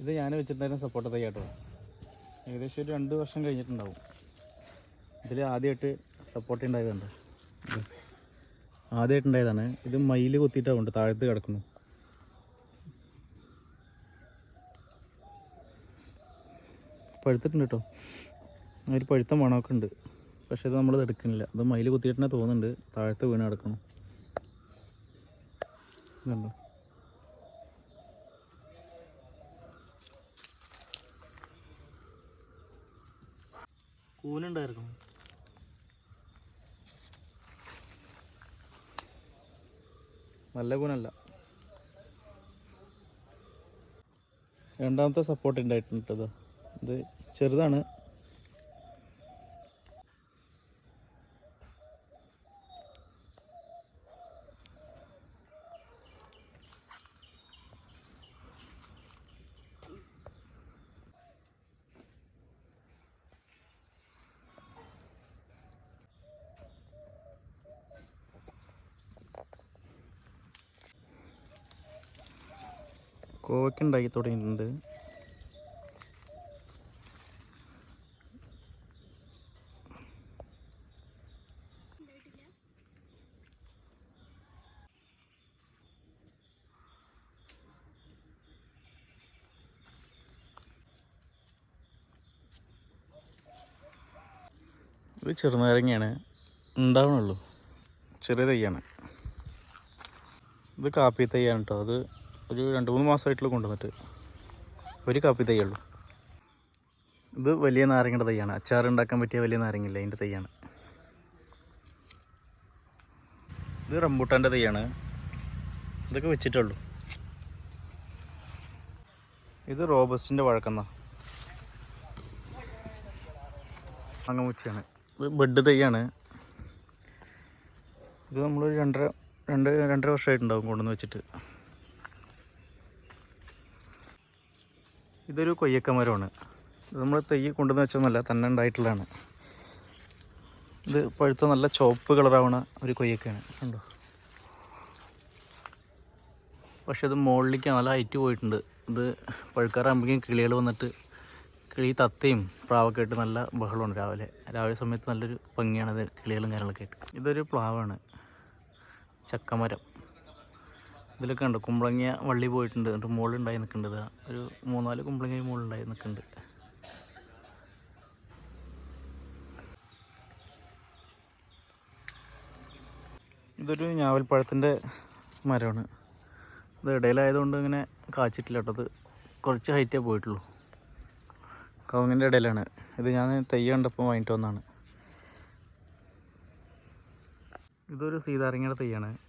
ഇത് ഞാൻ വെച്ചിട്ടുണ്ടായിരുന്ന സപ്പോർട്ട് തൈ കേട്ടോ. ഏകദേശം ഒരു രണ്ട് വർഷം കഴിഞ്ഞിട്ടുണ്ടാവും. ഇതിൽ ആദ്യമായിട്ട് സപ്പോർട്ട് ഉണ്ടായതുണ്ട് ആദ്യമായിട്ട് ഉണ്ടായതാണ് ഇത് മയിൽ കുത്തിയിട്ടാവുണ്ട് താഴത്ത് കിടക്കുന്നു. പഴുത്തിട്ടുണ്ട് കേട്ടോ. ഒരു പഴുത്ത മണമൊക്കെ ഉണ്ട്. പക്ഷെ ഇത് നമ്മളത് എടുക്കുന്നില്ല. അത് മയിൽ കുത്തിയിട്ട് തോന്നുന്നുണ്ട്. താഴത്ത് വീണ് കിടക്കണം ഇതുണ്ടോ? കൂനുണ്ടായിരുന്നു. നല്ല കൂനല്ല. രണ്ടാമത്തെ സപ്പോർട്ട് ഉണ്ടായിട്ടുണ്ട് ഇത് ചെറുതാണ്. കോവയ്ക്ക് ഉണ്ടാക്കി തുടങ്ങിയിട്ടുണ്ട്. ഇത് ചെറുനാരങ്ങയാണ്. ഉണ്ടാവണുള്ളൂ. ചെറിയ തൈയാണ്. ഇത് കാപ്പി തൈയാണ് കേട്ടോ അത് ഒരു രണ്ട് മൂന്ന് മാസമായിട്ടുള്ള കൊണ്ടുവന്നിട്ട് ഒരു കാപ്പി തൈയുള്ളൂ ഇത് വലിയ നാരങ്ങയുടെ തൈയാണ്. അച്ചാർ ഉണ്ടാക്കാൻ പറ്റിയ വലിയ നാരങ്ങയില്ല അതിന്റെ തൈയാണ്. ഇത് റംബൂട്ടാന്റെ തൈയാണ്. ഇതൊക്കെ വെച്ചിട്ടുള്ളൂ ഇത് റോബസ്റ്റിന്റെ വഴക്കെന്ന അങ്ങമുച്ചയാണ് ഇത് ബെഡ് തൈയാണ്. ഇത് നമ്മൾ രണ്ടര രണ്ട് രണ്ടര വർഷമായിട്ടുണ്ടാവും കൊണ്ടുവന്ന് വെച്ചിട്ട്. ഇതൊരു കൊയ്യക്ക മരമാണ്. ഇത് നമ്മൾ തൈ കൊണ്ടുവന്ന് വെച്ചൊന്നല്ല തന്നെ ഉണ്ടായിട്ടുള്ളതാണ്. ഇത് പഴുത്ത നല്ല ചുവപ്പ് കളറാവണ ഒരു കൊയ്യക്കയാണ് കണ്ടോ? പക്ഷെ ഇത് മുകളിലേക്ക് നല്ല ഹൈറ്റ് പോയിട്ടുണ്ട്. ഇത് പഴുക്കാറാകുമ്പോഴേക്കും കിളികൾ വന്നിട്ട് കിളി തത്തയും പ്രാവൊക്കെ ആയിട്ട് നല്ല ബഹളമാണ് രാവിലെ. രാവിലെ സമയത്ത് നല്ലൊരു ഭംഗിയാണ് ഇത് കിളികളും കാര്യങ്ങളൊക്കെ ആയിട്ട്. ഇതൊരു പ്ലാവാണ്. ചക്കമരം. ഇതിലൊക്കെ ഉണ്ട്. കുമ്പളങ്ങ വള്ളി പോയിട്ടുണ്ട്. എന്നിട്ട് മുകളിലുണ്ടായി നിൽക്കുന്നുണ്ട് ഇതാ. ഒരു മൂന്നാൽ കുമ്പളങ്ങ മുകളിലുണ്ടായി നിൽക്കുന്നുണ്ട്. ഇതൊരു ഞാവൽപ്പഴത്തിന്റെ മരമാണ്. ഇത് ഇടയിലായതുകൊണ്ട് ഇങ്ങനെ കാച്ചിട്ടില്ല കേട്ടോ. അത് കുറച്ച് ഹൈറ്റേ പോയിട്ടുള്ളൂ. കവുങ്ങിന്റെ ഇടയിലാണ്. ഇത് ഞാൻ തൈ കണ്ടപ്പോൾ വാങ്ങിയിട്ട് വന്നതാണ്. ഇതൊരു സീതാരങ്ങയുടെ തൈയാണ്.